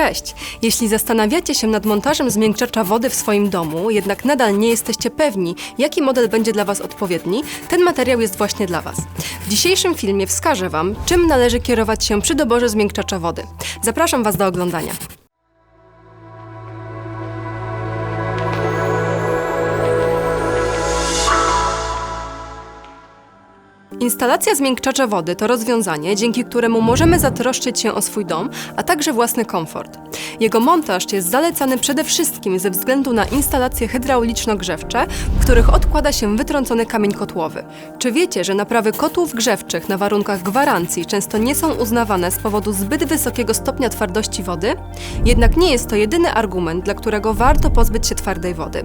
Cześć! Jeśli zastanawiacie się nad montażem zmiękczacza wody w swoim domu, jednak nadal nie jesteście pewni, jaki model będzie dla Was odpowiedni, ten materiał jest właśnie dla Was. W dzisiejszym filmie wskażę Wam, czym należy kierować się przy doborze zmiękczacza wody. Zapraszam Was do oglądania. Instalacja zmiękczacza wody to rozwiązanie, dzięki któremu możemy zatroszczyć się o swój dom, a także własny komfort. Jego montaż jest zalecany przede wszystkim ze względu na instalacje hydrauliczno-grzewcze, w których odkłada się wytrącony kamień kotłowy. Czy wiecie, że naprawy kotłów grzewczych na warunkach gwarancji często nie są uznawane z powodu zbyt wysokiego stopnia twardości wody? Jednak nie jest to jedyny argument, dla którego warto pozbyć się twardej wody.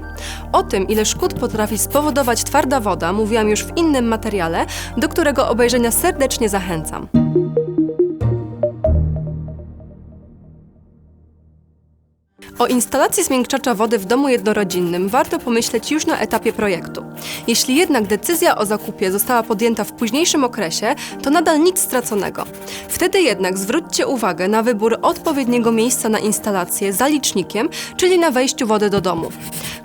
O tym, ile szkód potrafi spowodować twarda woda, mówiłam już w innym materiale, do którego obejrzenia serdecznie zachęcam. O instalacji zmiękczacza wody w domu jednorodzinnym warto pomyśleć już na etapie projektu. Jeśli jednak decyzja o zakupie została podjęta w późniejszym okresie, to nadal nic straconego. Wtedy jednak zwróćcie uwagę na wybór odpowiedniego miejsca na instalację za licznikiem, czyli na wejściu wody do domu.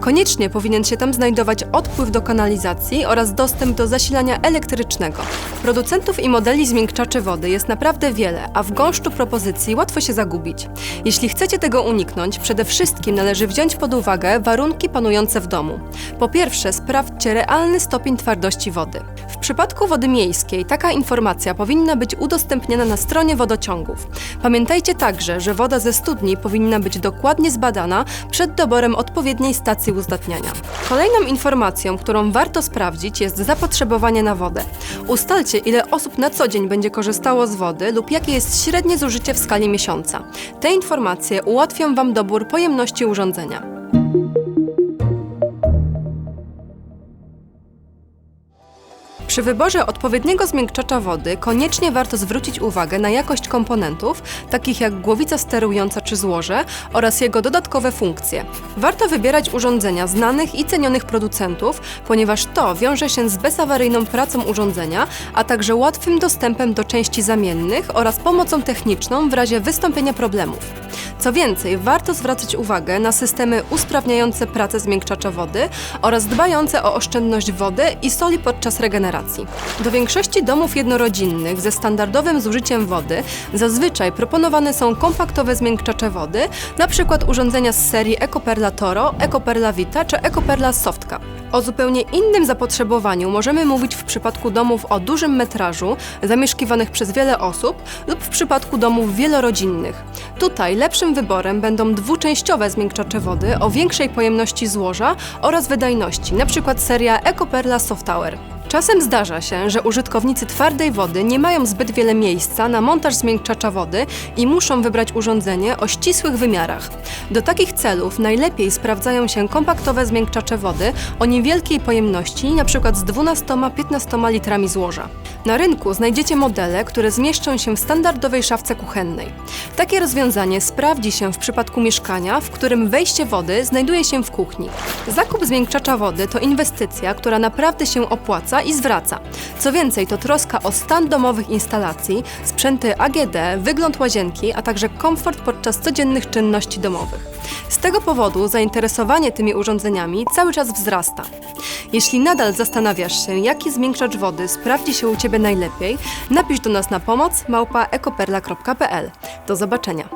Koniecznie powinien się tam znajdować odpływ do kanalizacji oraz dostęp do zasilania elektrycznego. Producentów i modeli zmiękczaczy wody jest naprawdę wiele, a w gąszczu propozycji łatwo się zagubić. Jeśli chcecie tego uniknąć, przede wszystkim należy wziąć pod uwagę warunki panujące w domu. Po pierwsze, sprawdźcie realny stopień twardości wody. W przypadku wody miejskiej taka informacja powinna być udostępniana na stronie wodociągów. Pamiętajcie także, że woda ze studni powinna być dokładnie zbadana przed doborem odpowiedniej stacji uzdatniania. Kolejną informacją, którą warto sprawdzić jest zapotrzebowanie na wodę. Ustalcie, ile osób na co dzień będzie korzystało z wody lub jakie jest średnie zużycie w skali miesiąca. Te informacje ułatwią Wam dobór pojemności urządzenia. Przy wyborze odpowiedniego zmiękczacza wody koniecznie warto zwrócić uwagę na jakość komponentów, takich jak głowica sterująca czy złoże oraz jego dodatkowe funkcje. Warto wybierać urządzenia znanych i cenionych producentów, ponieważ to wiąże się z bezawaryjną pracą urządzenia, a także łatwym dostępem do części zamiennych oraz pomocą techniczną w razie wystąpienia problemów. Co więcej, warto zwracać uwagę na systemy usprawniające pracę zmiękczacza wody oraz dbające o oszczędność wody i soli podczas regeneracji. Do większości domów jednorodzinnych ze standardowym zużyciem wody zazwyczaj proponowane są kompaktowe zmiękczacze wody, np. urządzenia z serii Ecoperla Toro, Ecoperla Vita czy Ecoperla Softka. O zupełnie innym zapotrzebowaniu możemy mówić w przypadku domów o dużym metrażu, zamieszkiwanych przez wiele osób lub w przypadku domów wielorodzinnych. Tutaj lepszym wyborem będą dwuczęściowe zmiękczacze wody o większej pojemności złoża oraz wydajności, np. seria Ecoperla Soft Tower. Czasem zdarza się, że użytkownicy twardej wody nie mają zbyt wiele miejsca na montaż zmiękczacza wody i muszą wybrać urządzenie o ścisłych wymiarach. Do takich celów najlepiej sprawdzają się kompaktowe zmiękczacze wody o niewielkiej pojemności, np. z 12-15 litrami złoża. Na rynku znajdziecie modele, które zmieszczą się w standardowej szafce kuchennej. Takie rozwiązanie sprawdzi się w przypadku mieszkania, w którym wejście wody znajduje się w kuchni. Zakup zmiękczacza wody to inwestycja, która naprawdę się opłaca i zwraca. Co więcej, to troska o stan domowych instalacji, sprzęty AGD, wygląd łazienki, a także komfort podczas codziennych czynności domowych. Z tego powodu zainteresowanie tymi urządzeniami cały czas wzrasta. Jeśli nadal zastanawiasz się, jaki zmiękczacz wody sprawdzi się u Ciebie najlepiej, napisz do nas na pomoc małpa ekoperla.pl. Do zobaczenia.